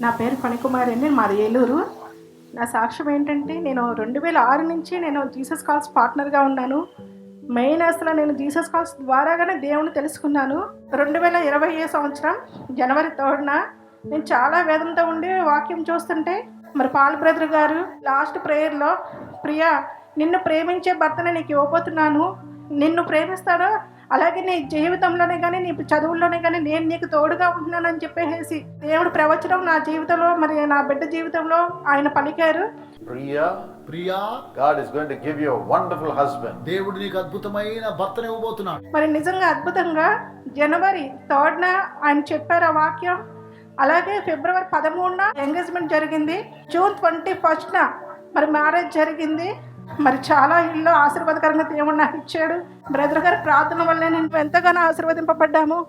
నా పేరు ఫణికుమారి అండి. మాది ఏలూరు. నా సాక్ష్యం ఏంటంటే నేను రెండు వేల ఆరు నుంచి నేను జీసస్ కాల్స్ పార్ట్నర్గా ఉన్నాను. మెయిన్ అసలు నేను జీసస్ కాల్స్ ద్వారాగానే దేవుని తెలుసుకున్నాను. రెండు వేల ఇరవై సంవత్సరం జనవరి థర్డ్న నేను చాలా వేదంతో ఉండి వాక్యం చూస్తుంటే మరి పాల్ బ్రదర్ గారు లాస్ట్ ప్రేయర్లో ప్రియా నిన్ను ప్రేమించే భర్తనే నీకు ఇవ్వబోతున్నాను. నిన్ను ప్రేమిస్తాడో అలాగే నీ జీవితంలోనే కానీ నీ చదువుల్లోనే కానీ నేను నీకు తోడుగా ఉంటున్నానని చెప్పేసి దేవుడు ప్రవచనం నా జీవితంలో మరి నా బిడ్డ జీవితంలో ఆయన పలికారు. Priya, Priya God is going to give you a wonderful husband. దేవుడు నీకు అద్భుతమైన భర్తను ఇవ్వబోతున్నాడు. మరి నిజంగా అద్భుతంగా జనవరి థర్డ్న ఆయన చెప్పారు ఆ వాక్యం. అలాగే ఫిబ్రవరి పదమూడున ఎంగేజ్మెంట్ జరిగింది. జూన్ ట్వంటీ ఫస్ట్న మరి మ్యారేజ్ జరిగింది. మరి చాలా ఇల్లు ఆశీర్వాదకరంగా దేవుడు నాకు ఇచ్చాడు. బ్రదర్ గారి ప్రార్థన వల్ల నేను ఎంతగానో ఆశీర్వదింపబడ్డాము.